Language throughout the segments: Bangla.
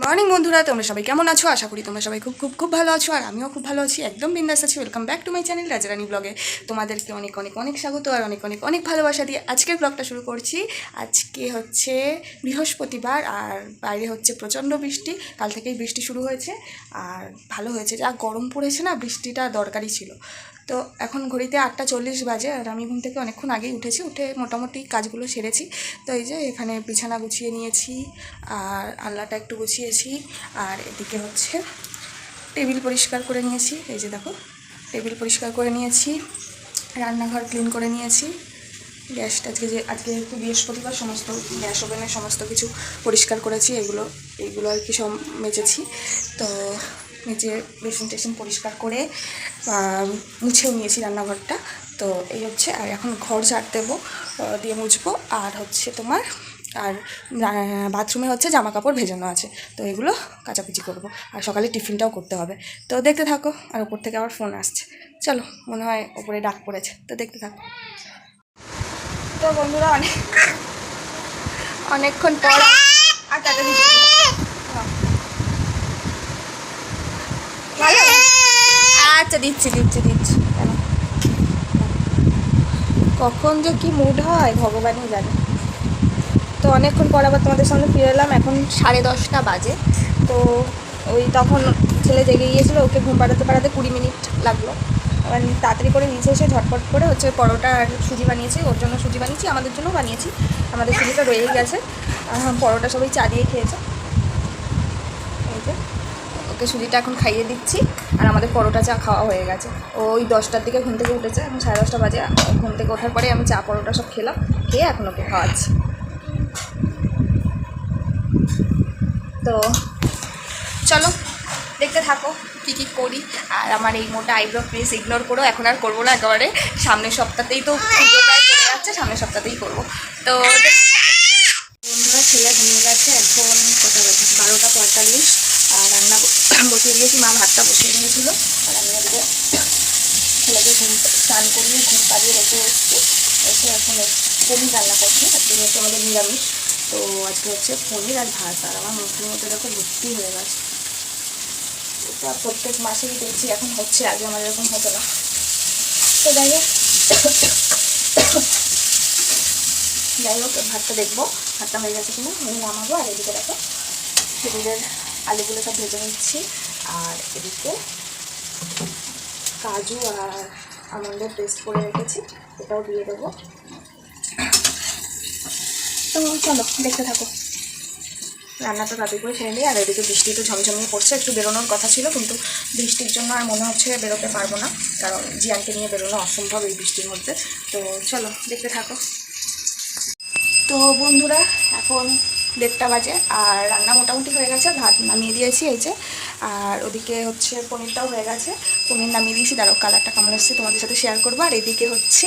মর্নিং বন্ধুরা, তোমরা সবাই কেমন আছো? আশা করি তোমরা সবাই খুব খুব খুব ভালো আছো আর আমিও খুব ভালো আছি। একদম বিন্দাস আছি। Welcome back to my channel Rajarani ব্লগে তোমাদেরকে অনেক অনেক অনেক স্বাগত আর অনেক অনেক অনেক ভালোবাসা দিয়ে আজকের ব্লগটা শুরু করছি। আজকে হচ্ছে বৃহস্পতিবার আর বাইরে হচ্ছে প্রচণ্ড বৃষ্টি। কাল থেকেই বৃষ্টি শুরু হয়েছে। আর ভালো হয়েছে। যা গরম পড়েছে না, বৃষ্টিটা দরকারই ছিল। তো এখন ঘড়িতে আটটা চল্লিশ বাজে আর আমি ঘুম থেকে অনেকক্ষণ আগেই উঠেছি, উঠে মোটামুটি কাজগুলো সেরেছি। তো এই যে এখানে বিছানা গুছিয়ে নিয়েছি আর আল্লাটা একটু গুছিয়েছি আর এদিকে হচ্ছে টেবিল পরিষ্কার করে নিয়েছি। এই যে দেখো, টেবিল পরিষ্কার করে নিয়েছি, রান্নাঘর ক্লিন করে নিয়েছি। গ্যাসটা আজকে যে, আজকে একটু বৃহস্পতিবার, সমস্ত গ্যাস ওভেনের সমস্ত কিছু পরিষ্কার করেছি, এগুলো এইগুলো আর কি সব মেজেছি। তো মেজে বেসিন টেসিন পরিষ্কার করে মুছেও নিয়েছি রান্নাঘরটা। তো এই হচ্ছে, আর এখন ঘর ঝাড় দেবো দিয়ে মুছবো। আর হচ্ছে তোমার, আর বাথরুমে হচ্ছে জামা কাপড় ভেজানো আছে। তো এগুলো কাচাকুচি করব। আর সকালে টিফিনটাও করতে হবে। তো দেখতে থাকো, আর ওপর থেকে আবার ফোন আসছে। চলো, মনে হয় ওপরে ডাক পড়েছে। তো দেখতে থাকো। তো বন্ধুরা, অনেক অনেকক্ষণ পর আর টাটা দিচ্ছি হ্যাঁ। ভালো? আচ্ছা দিচ্ছি দিচ্ছি দিচ্ছি? কখন যে কি মুড হয় ভগবানই জানে। তো অনেকক্ষণ পর আবার তোমাদের সামনে ফিরে এলাম এখন সাড়ে দশটা বাজে। তো ওই তখন ছেলে জেগে গিয়েছিল ওকে ঘুম পাড়াতে পাড়াতে কুড়ি মিনিট লাগল। এবার তাড়াতাড়ি করে নিচে এসে ঝটপট করে হচ্ছে পরোটা আর সুজি বানিয়েছি ওর জন্য সুজি বানিয়েছি আমাদের জন্য বানিয়েছি। আমাদের সুজিটা রয়েই গেছে। আহ, পরোটা সবাই চা দিয়ে খেয়েছে। এই যে ওকে সুজিটা এখন খাইয়ে দিচ্ছি। আর আমাদের পরোটা চা খাওয়া হয়ে গেছে। ওই দশটার দিকে ঘুম থেকে উঠেছে এখন সাড়ে দশটা বাজে ঘুম থেকে ওঠার পরে আমি চা, পরোটা সব খেলাম, খেয়ে এখন ওকে খাওয়াচ্ছি। তো চলো, দেখতে থাকো কী কী করি। আর আমার এই মোটা আইব্রো প্লিজ ইগনোর করো, এখন আর করব না একেবারে। সামনের সপ্তাহতেই তো যাচ্ছে, সামনের সপ্তাহতেই করব। তো বন্ধুরা, ছেলে ঘুমিয়ে গেছে, এখন বাজে? বারোটা পঁয়তাল্লিশ, আর রান্না বসিয়ে দিয়েছি, মা ভাতটা বসিয়ে দিয়েছিল। আর আমি আজকে ছেলেকে ঘুম, স্নান করিয়ে ঘুম পাড়িয়ে রেখে এসেছি। এসে এখন পনির রান্না করছি। আজকে হচ্ছে আমাদের নিরামিষ। তো আজকে হচ্ছে পনির আর ভাত। আর আমার মুখের মধ্যে দেখো ভর্তি হয়ে গেছে। এটা প্রত্যেক মাসেই দেখছি, এখন হচ্ছে, আগে আমার এরকম হতো না। তো যাই হোক যাই হোক, ভাতটা দেখব। ভাতটা হয়ে গেছে কিনা আমি নামাবো। আর এদিকে দেখো টেবিলের আলুগুলো ভেজে নিচ্ছি। আর এদিকে কাজু আর আমন্ডের পেস্ট করে রেখেছি, এটাও দিয়ে দেবো। তো চলো, দেখতে থাকো। রান্নাটা তাড়াতাড়ি করে সেরে নিই, আর এদিকে বৃষ্টি একটু ঝমঝমিয়ে পড়ছে, একটু বেরোনোর কথা ছিল, কিন্তু বৃষ্টির জন্য আর মনে হচ্ছে বেরোতে পারব না, কারণ জিয়ানকে নিয়ে বেরোনো অসম্ভব এই বৃষ্টির মধ্যে। তো চলো, দেখতে থাকো। তো বন্ধুরা, এখন দেড়টা বাজে আর রান্না মোটামুটি হয়ে গেছে, ভাত নামিয়ে দিয়েছি এই যে। আর ওদিকে হচ্ছে পনিরটাও হয়ে গেছে, পনির নামিয়ে দিয়েছি দাঁড়াও কালারটা কেমন এসেছে তোমাদের সাথে শেয়ার করব। আর এদিকে হচ্ছে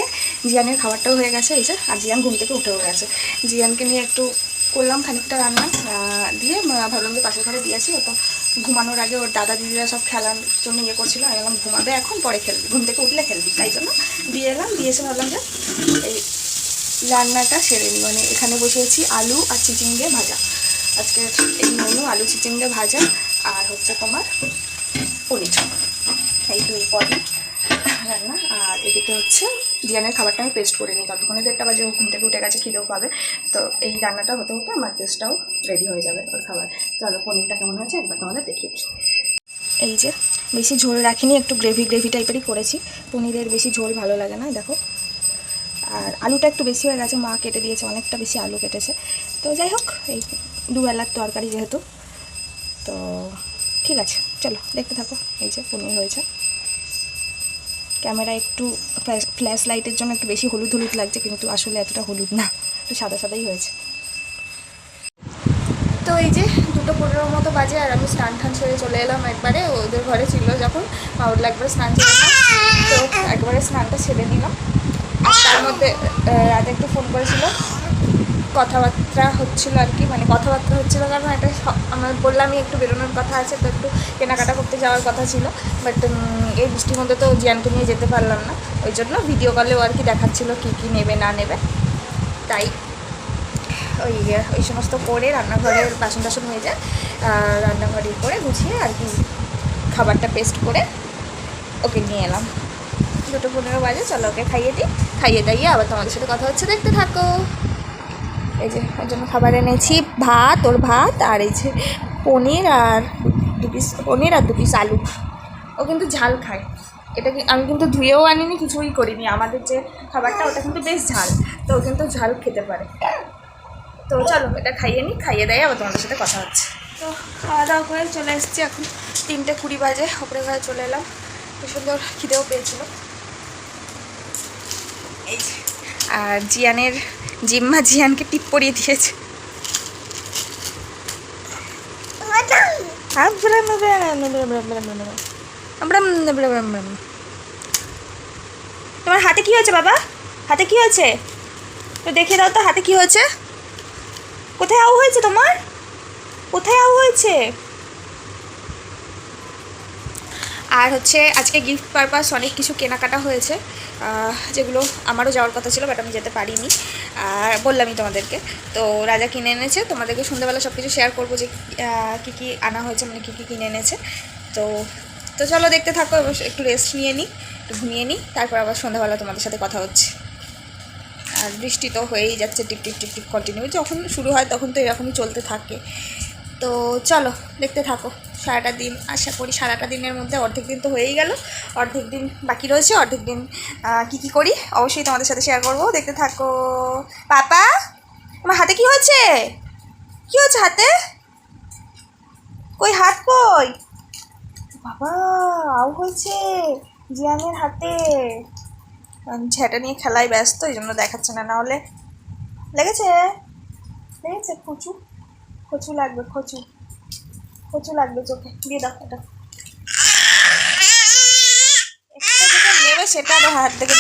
জিয়ানের খাবারটাও হয়ে গেছে, এই যে, আর জিয়ান ঘুম থেকে উঠেও গেছে। জিয়ানকে নিয়ে একটু করলাম খানিকটা রান্না দিয়ে ভাবলাম যে পাশের ঘরে দিয়েছি ও তো ঘুমানোর আগে ওর দাদা দিদিরা সব খেলার জন্য ইয়ে করছিল, আমি বললাম ঘুমাবে এখন, পরে খেলবি, ঘুম থেকে উঠলে খেলবি, তাই জন্য দিয়ে এলাম, দিয়ে এসে ভাবলাম যে এই রান্নাটা সেরে নিই। মানে এখানে বসিয়েছি আলু আর চিচিঙ্গে ভাজা। আজকে এই মেনু আলু, চিচিঙ্গে ভাজা আর হচ্ছে তোমার পনির এই দুই পদই রান্না। আর এদিকে হচ্ছে জিয়ানের খাবারটা আমি পেস্ট করে নিই। ততক্ষণে দেড়টা বাজে ঘুম থেকে উঠে গেছে, খিদেও পাবে। তো এই রান্নাটা হতে হতে আমার পেস্টটাও রেডি হয়ে যাবে ওর খাবার। চলো পনিরটা কেমন হয়েছে একবার তোমাদের দেখিয়ে দিই। এই যে বেশি ঝোল রাখিনি, একটু গ্রেভি গ্রেভি টাইপেরই করেছি। পনিরের বেশি ঝোল ভালো লাগে না, দেখো। আর আলুটা একটু বেশি হয়ে গেছে, মা কেটে দিয়েছে, অনেকটা বেশি আলু কেটেছে। তো যাই হোক, এই দুবেলার তরকারি যেহেতু, তো ঠিক আছে, চলো দেখতে থাকো, এই যে পনির হয়েছে। ক্যামেরা একটু ফ্ল্যাশ লাইটের জন্য একটু বেশি হলুদ হলুদ লাগছে, কিন্তু আসলে এতটা হলুদ না, একটু সাদা সাদাই হয়েছে। তো এই যে দুটো পনেরোর মতো বাজে, আর আমি স্নান টান সেরে চলে এলাম একবারে, ওদের ঘরে ছিল যখন বলল একবার স্নান নাও। তো একবারে স্নানটা ছেড়ে নিলাম। তার মধ্যে রাতে একটু ফোন করেছিল। কথাবার্তা হচ্ছিল আর কি মানে কথাবার্তা হচ্ছিল কারণ একটা স- আমার বললামই একটু বেরোনোর কথা আছে তো একটু কেনাকাটা করতে যাওয়ার কথা ছিল। বাট এই বৃষ্টির মধ্যে তো জিয়ানকে নিয়ে যেতে পারলাম না। ওই জন্য ভিডিও কলেও আর কি দেখাচ্ছিল কী কী নেবে না নেবে। তাই ওই ওই সমস্ত করে রান্নাঘরের বাসন টাসন হয়ে যায় আহ, রান্নাঘরে করে গুছিয়ে আর কি খাবারটা পেস্ট করে ওকে নিয়ে এলাম। দুটো পনেরো বাজে, চলো ওকে খাইয়ে দিই। খাইয়ে দাইয়ে আবার তোমাদের সাথে কথা হচ্ছে, দেখতে থাকো। এই যে, ওর জন্য খাবার এনেছি, ভাত, ওর ভাত, আর এই যে পনির আর দু পিস পনির আর দু পিস আলু। ও কিন্তু ঝাল খায়। এটা আমি কিন্তু ধুয়েও আনিনি, কিছুই করিনি। আমাদের যে খাবারটা, ওটা কিন্তু বেশ ঝাল। তো ও কিন্তু ঝাল খেতে পারে। তো চলো, এটা খাইয়ে নিই, খাইয়ে দেয় আবার তোমাদের সাথে কথা হচ্ছে। তো খাওয়া দাওয়া করে চলে এসেছি এখন তিনটে কুড়ি বাজে, ওপরে ঘরে চলে এলাম। কি সুন্দর খিদেও পেয়েছিল। আর জিয়ানের জিম্মা জিয়ানকে টিপ পরিয়ে দিয়েছে। তোমার হাতে কি হয়েছে বাবা? হাতে কি হয়েছে? তো দেখে দাও তো হাতে কি হয়েছে? কোথায় আউ হয়েছে তোমার? কোথায় আউ হয়েছে? আর হচ্ছে আজকে গিফট পারপাস অনেক কিছু কেনাকাটা হয়েছে। যেগুলো আমারও যাওয়ার কথা ছিল বাট আমি যেতে পারিনি। আর বললামই তোমাদেরকে। তো রাজা কিনে এনেছে, তোমাদেরকে সন্ধ্যাবেলা সব কিছু শেয়ার করব যে কী কী আনা হয়েছে মানে কী কী কিনে এনেছে। তো তো চলো দেখতে থাকো, এবার একটু রেস্ট নিয়ে নিই একটু ঘুমিয়ে নিই তারপর আবার সন্ধ্যাবেলা তোমাদের সাথে কথা হচ্ছে। আর বৃষ্টি তো হয়েই যাচ্ছে, টিপ টিপ টিপ টিপ কন্টিনিউ যখন শুরু হয় তখন তো এরকমই চলতে থাকে। তো চলো, দেখতে থাকো। সারাটা দিন, আশা করি সারাটা দিনের মধ্যে অর্ধেক দিন তো হয়েই গেল। অর্ধেক দিন বাকি রয়েছে, অর্ধেক দিন কি কি করি অবশ্যই তোমাদের সাথে শেয়ার করব। দেখতে থাকো। পাপা আমার হাতে কি হয়েছে? কি হচ্ছে হাতে? কই, হাত কই? বাবা হয়েছে জিয়ানের হাতে। ঝেঁটা নিয়ে খেলায় ব্যস্ত, এই জন্য দেখাচ্ছে না না হলে। লেগেছে? লেগেছে? কচু? কচু লাগবে, কচু। কচু লাগবে চোখে। দিয়ে দাও, এটা। নেবে সেটা আবার হাত থেকে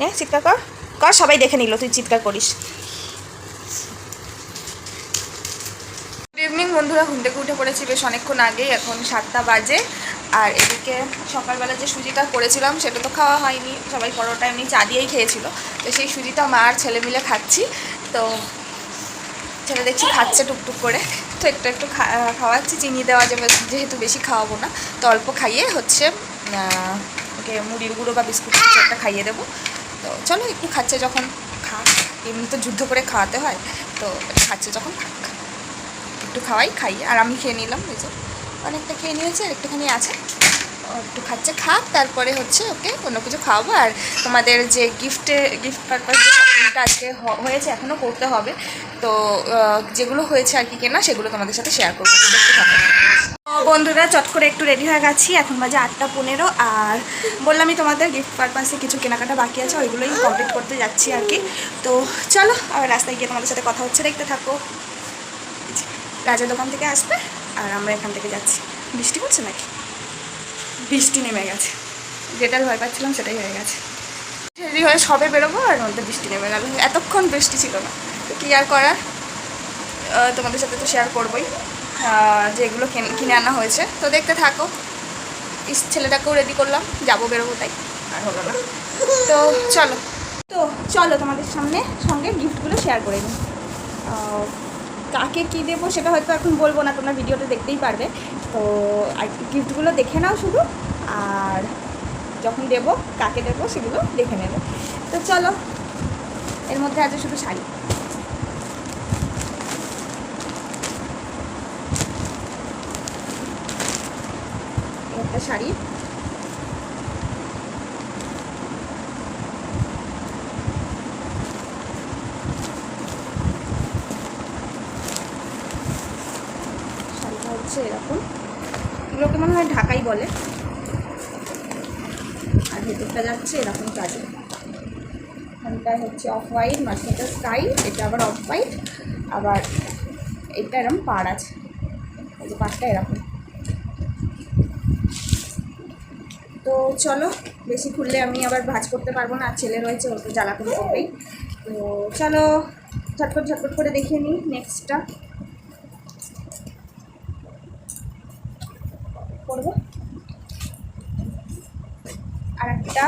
নে, চিৎকার কর। কর, সবাই দেখে নিল, তুই চিৎকার করিস। ইভিনিং বন্ধুরা। ঘুম থেকে উঠে পড়েছি বেশ অনেকক্ষণ আগেই। এখন সাতটা বাজে। আর এদিকে সকালবেলা যে সুজিটা করেছিলাম, সেটা তো খাওয়া হয়নি। সবাই পরোটা এমনি চা দিয়েই খেয়েছিল। তো সেই সুজিটা মা আর ছেলে মিলে খাচ্ছি। তো ছেলে দেখছি খাচ্ছে টুকটুক করে। তো একটু একটু খাওয়াচ্ছি, চিনি দেওয়া যাবে, যেহেতু বেশি খাওয়াবো না, তো অল্প খাইয়ে হচ্ছে ওকে মুড়ির গুঁড়ো বা বিস্কুট কিছু একটা খাইয়ে দেবো। তো চলো একটু খাচ্ছে যখন খাক, এমনি তো যুদ্ধ করে খাওয়াতে হয়, তো খাচ্ছে যখন খাক। একটু খাওয়াই খাই আর আমি খেয়ে নিলাম, এই যে অনেকটা খেয়ে নিয়েছে, আর একটুখানি আছে। একটু খাচ্ছে খাক তারপরে হচ্ছে ওকে অন্য কিছু খাওয়াবো। আর তোমাদের যে গিফটে গিফট পারপাস যে শপিংটা আজকে হয়েছে এখনও করতে হবে। তো যেগুলো হয়েছে আর কি কেনা, সেগুলো তোমাদের সাথে শেয়ার করব। বন্ধুরা, চট করে একটু রেডি হয়ে গেছি। এখন বাজে আটটা পনেরো। আর বললামই তোমাদের গিফট পারপাসে কিছু কেনাকাটা বাকি আছে, ওইগুলোই কমপ্লিট করতে যাচ্ছি আর কি। তো চলো আর রাস্তায় গিয়ে তোমাদের সাথে কথা হচ্ছে, দেখতে থাকো। রাজা দোকান থেকে আসবে, আর আমরা এখান থেকে যাচ্ছি। বৃষ্টি পড়ছে নাকি? বৃষ্টি নেমে গেছে। যেটার ভয় পাচ্ছিলাম সেটাই হয়ে গেছে। রেডি হয়ে সবে বেরোবো আর মধ্যে বৃষ্টি নেমে গেল। এতক্ষণ বৃষ্টি ছিল না। তো কী আর করার? তোমাদের সাথে তো শেয়ার করবোই। যেগুলো কেন- আনা হয়েছে। তো দেখতে থাকো। ছেলেটাকেও রেডি করলাম। যাব, বেরোবো তাই। আর হলো না। তো চলো। তো চলো তোমাদের সামনে সঙ্গে গিফটগুলো শেয়ার করে নিই। কাকে কী দেবো সেটা হয়তো এখন বলব না। তোমরা ভিডিওটা দেখতেই পারবে। তো আর গিফটগুলো দেখে নাও শুধু, আর যখন দেব, কাকে দেব সেগুলো দেখে নেব। তো চলো, এর মধ্যে আছে শুধু শাড়ি। একটা শাড়ি শাড়িটা হচ্ছে এরকম এগুলোকে মনে হয় ঢাকাই বলে। আর ভেতরটা যাচ্ছে এরকম কাজে। এখানটা হচ্ছে অফ হোয়াইট মাঝখানটা স্কাই এটা আবার অফ হোয়াইট আবার এটা এরকম পাড় আছে। এই যে পাড়টা এরকম। তো চলো, বেশি খুললে আমি আবার ভাজ করতে পারব না, আর ছেলে রয়েছে, ওর তো জ্বালাতন করবেই তো চলো, ঝটপট ঝটপট করে দেখিয়ে নিই নেক্সটটা করব? আর একটা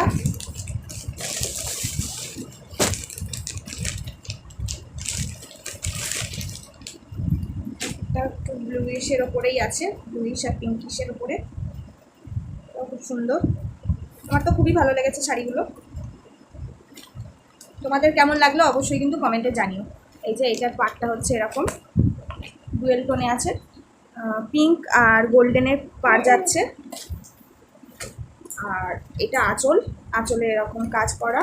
একটা ব্লুইশের ওপরেই আছে ব্লুইশ আর পিঙ্কিশের ওপরে। খুব সুন্দর। আমার তো খুবই ভালো লেগেছে শাড়িগুলো। তোমাদের কেমন লাগল অবশ্যই কিন্তু কমেন্টে জানিও। এই যে এটার পাটটা হচ্ছে এরকম। ডুয়েল টোনে আছে। পিঙ্ক আর গোল্ডেনের পার যাচ্ছে। আর এটা আঁচল। আঁচলে এরকম কাজ করা।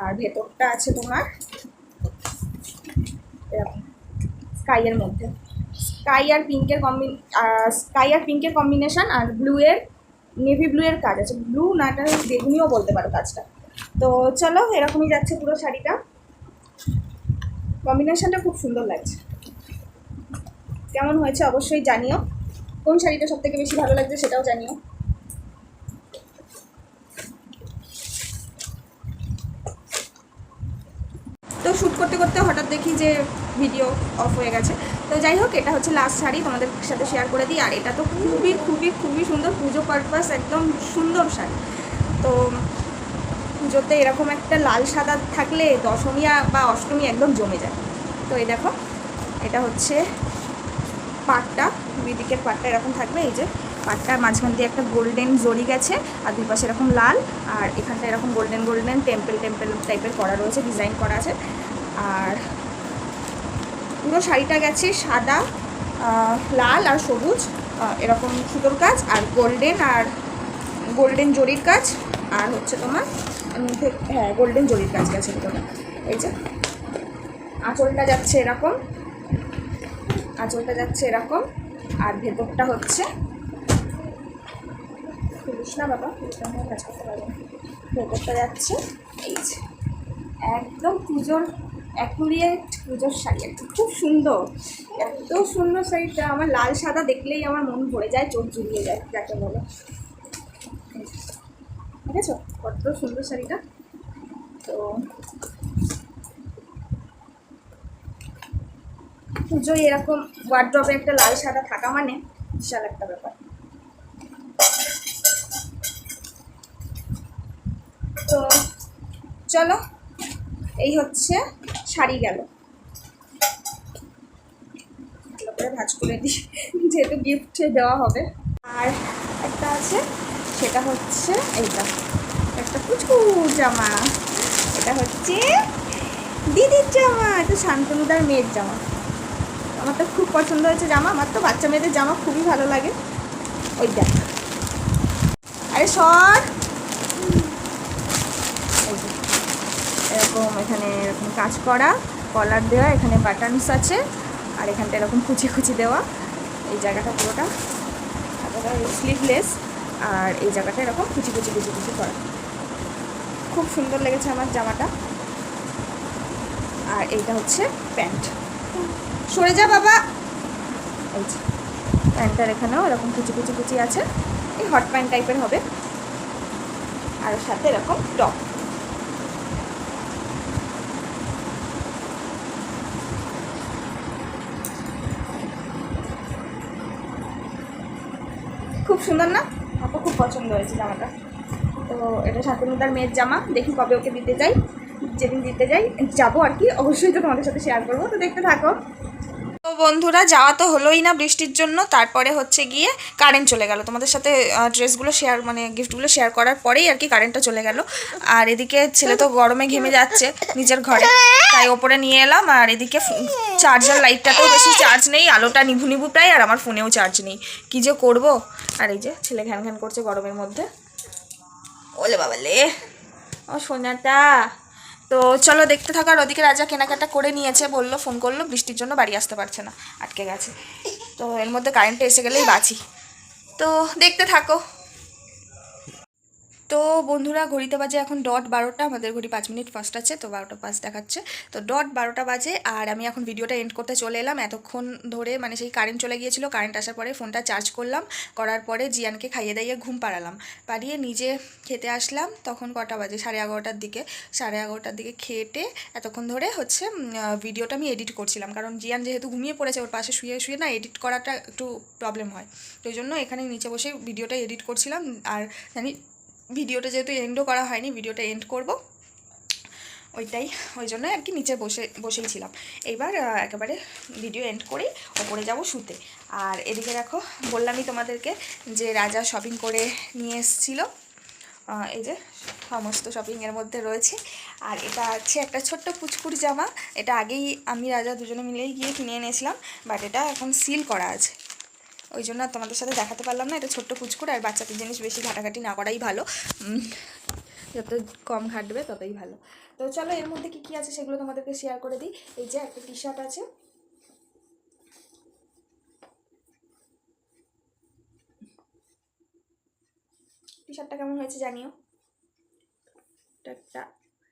আর ভেতরটা আছে তোমার এরকম স্কাইয়ের মধ্যে। স্কাই আর পিঙ্কের কম্বিন স্কাই আর পিঙ্কের কম্বিনেশান আর ব্লু এর নেভি ব্লু এর কাজ আছে। ব্লু নাটা বেগুনিও বলতে পারো কাজটা। তো চলো, এরকমই যাচ্ছে পুরো শাড়িটা। কম্বিনেশানটা খুব সুন্দর লাগছে। কেমন হয়েছে অবশ্যই জানিও। কোন শাড়িটা সব থেকে বেশি ভালো লাগছে সেটাও জানিও। শ্যুট করতে করতে হঠাৎ দেখি যে ভিডিও অফ হয়ে গেছে। তো যাই হোক, এটা হচ্ছে লাস্ট শাড়ি, তোমাদের সাথে শেয়ার করে দিই। আর এটা তো খুবই খুবই খুবই সুন্দর, পুজো পারপাস একদম সুন্দর শাড়ি। তো পুজোতে এরকম একটা লাল সাদা থাকলে দশমী বা অষ্টমী একদম জমে যায়। তো এই দেখো, এটা হচ্ছে পাটটা, দুই দিকের পাটটা এরকম থাকবে। এই যে পাটটার মাঝখান দিয়ে একটা গোল্ডেন জরি গেছে, আর দুই পাশে এরকম লাল, আর এখানটা এরকম গোল্ডেন গোল্ডেন টেম্পল টেম্পেল টাইপের করা রয়েছে ডিজাইন করা আছে। আর পুরো শাড়িটা গেছে সাদা লাল আর সবুজ এরকম সুতোর কাজ আর গোল্ডেন আর গোল্ডেন জরির কাজ আর হচ্ছে তোমার হ্যাঁ গোল্ডেন জরির কাজ গেছে তোমার এই যে আঁচলটা যাচ্ছে এরকম আঁচলটা যাচ্ছে এরকম আর ভেতরটা হচ্ছে খুলিস না বাবা খুলিস না, কাজ করতে। ভেতরটা যাচ্ছে এই যে একদম পুজোর অ্যাকুরিয়েট পুজোর শাড়ি একটা খুব সুন্দর। এত সুন্দর শাড়িটা। আমার লাল সাদা দেখলেই আমার মন ভরে যায়, চোখ জুড়িয়ে যায়, যাকে বলে। ঠিক আছে কত সুন্দর শাড়িটা। তো পুজোয় এরকম ওয়ার্ড্রপে একটা লাল সাদা থাকা মানে বিশাল একটা ব্যাপার। তো চলো, এই হচ্ছে শাড়ি গেল। ভাজ করে দিই, যেহেতু গিফট দেওয়া হবে। আর একটা আছে, সেটা হচ্ছে এইটা। একটা কুচকু জামা। এটা হচ্ছে দিদির জামা, এটা শান্তনুদার মেয়ের জামা। আমার তো খুব পছন্দ হয়েছে জামা, আমার তো বাচ্চা মেয়েদের জামা খুবই ভালো লাগে। ওই দেখ। আরে সর এই যে, এরকম এখানে এরকম কাজ করা কলার দেওয়া, এখানে বাটনস আছে, আর এখানটা এরকম কুচি কুচি দেওয়া। এই জায়গাটা পুরোটা। স্লিভলেস আর এই জায়গাটা এরকম কুচি কুচি কুচি কুচি করা। খুব সুন্দর লেগেছে আমার জামাটা। আর এইটা হচ্ছে প্যান্ট। সরে যা বাবা! প্যান্টটার এখানেও এরকম কুচি কুচি কুচি আছে। এই হট প্যান্ট টাইপের হবে। আর সাথে এরকম টপ সুন্দর না? আমার খুব পছন্দ হয়েছে জামাটা তো এটা শান্তনুদার মেয়ের জামা, দেখি কবে ওকে দিতে যাই, যেদিন দিতে যাই, যাব আর কি, অবশ্যই তো তোমাদের সাথে শেয়ার করব। তো দেখতে থাকো। তো বন্ধুরা, যাওয়া তো হলোই না বৃষ্টির জন্য। তারপরে হচ্ছে গিয়ে কারেন্ট চলে গেল। তোমাদের সাথে ড্রেসগুলো শেয়ার মানে গিফটগুলো শেয়ার করার পরেই আর কি কারেন্টটা চলে গেল। আর এদিকে ছেলে তো গরমে ঘেমে যাচ্ছে নিজের ঘরে। তাই ওপরে নিয়ে এলাম। আর এদিকে চার্জার লাইটটাতেও বেশি চার্জ নেই। আলোটা নিভু নিভু প্রায়, আর আমার ফোনেও চার্জ নেই। কী যে করব? আর এই যে ছেলে ঘ্যান ঘ্যান করছে গরমের মধ্যে। ওলে বাবা লে ও সোনাটা। তো চলো দেখতে থাকার ওদিকে রাজা কেনাকাটা করে নিয়েছে, বলল ফোন করল, বৃষ্টির জন্য বাড়ি আসতে পারছে না, আটকে গেছে। তো এর মধ্যে কারেন্টটা এসে গেলেই বাঁচি। তো দেখতে থাকো। তো বন্ধুরা, ঘড়িতে বাজে এখন ডট বারোটা, আমাদের ঘড়ি পাঁচ মিনিট ফার্স্ট আছে, তো বারোটা পাঁচ দেখাচ্ছে। তো ডট বারোটা বাজে, আর আমি এখন ভিডিওটা এন্ড করতে চলে এলাম। এতক্ষণ ধরে মানে সেই কারেন্ট চলে গিয়েছিল কারেন্ট আসার পরে ফোনটা চার্জ করলাম, করার পরে জিয়ানকে খাইয়ে দাইয়ে ঘুম পাড়ালাম। পাড়িয়ে নিজে খেতে আসলাম, তখন কটা বাজে? সাড়ে এগারোটার দিকে। সাড়ে এগারোটার দিকে খেটে এতক্ষণ ধরে হচ্ছে ভিডিওটা আমি এডিট করছিলাম। কারণ জিয়ান যেহেতু ঘুমিয়ে পড়েছে, ওর পাশে শুয়ে শুয়ে না এডিট করাটা একটু প্রবলেম হয়। তো জন্য এখানে নিচে বসে ভিডিওটা এডিট করছিলাম, আর জানি ভিডিওটা যেহেতু এন্ডও করা হয়নি, ভিডিওটা এন্ড করব। ওইটাই, ওই জন্য আর কি নিচে বসে বসেই ছিলাম এইবার একেবারে ভিডিও এন্ড করে ওপরে যাব শুতে। আর এদিকে দেখো, বললামই তোমাদেরকে যে রাজা শপিং করে নিয়ে এসেছিল। এই যে সমস্ত শপিংয়ের মধ্যে রয়েছে। আর এটা আছে একটা ছোট্ট পুচকুর জামা। এটা আগেই আমি রাজা দুজনে মিলেই গিয়ে কিনে এনেছিলাম বাট এটা এখন সিল করা আছে। ওই জন্য তোমাদের সাথে দেখাতে পারলাম না, এটা ছোট্ট পুচকুর আর বাচ্চাদের জিনিস বেশি ঘাটাঘাটি না করাই ভালো। যত কম ঘাটবে ততই ভালো। তো চলো এর মধ্যে কী কী আছে সেগুলো তোমাদেরকে শেয়ার করে দিই। এই যে একটা টি শার্ট আছে টি শার্টটা কেমন হয়েছে জানিও? একটা,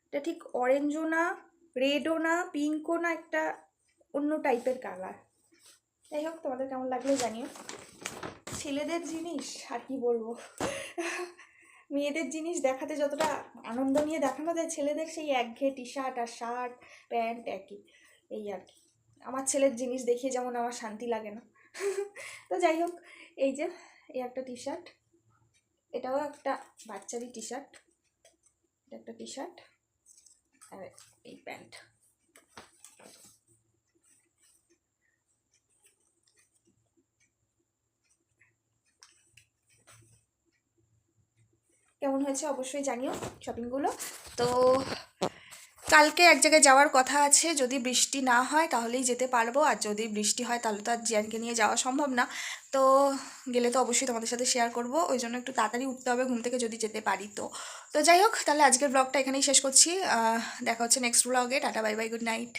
এটা ঠিক অরেঞ্জও না রেডও না পিঙ্কও না, একটা অন্য টাইপের কালার যাই হোক, তোমাদের কেমন লাগল জানিও। ছেলেদের জিনিস, আর কি বলব? মেয়েদের জিনিস দেখাতে যতটা আনন্দ নিয়ে দেখানো যায়, ছেলেদের সেই একঘেয়ে টি শার্ট আর শার্ট প্যান্ট একই। এই আর কি। আমার ছেলের জিনিস দেখিয়ে যেমন আমার শান্তি লাগে না। তো যাই হোক, এই যে, এই একটা টি শার্ট এটাও একটা বাচ্চারই টি শার্ট এটা একটা টি শার্ট আর এই প্যান্ট কেমন হয়েছে অবশ্যই জানিও শপিংগুলো তো কালকে এক জায়গায় যাওয়ার কথা আছে, যদি বৃষ্টি না হয় তাহলেই যেতে পারব, আর যদি বৃষ্টি হয় তাহলে তো আর জিয়ানকে নিয়ে যাওয়া সম্ভব না। তো গেলে তো অবশ্যই তোমাদের সাথে শেয়ার করব, ওই জন্য একটু তাড়াতাড়ি উঠতে হবে, ঘুম থেকে যদি যেতে পারি তো। তো যাই হোক, তাহলে আজকের ব্লগটা এখানেই শেষ করছি দেখা হচ্ছে নেক্সট ব্লগে tata bye bye good night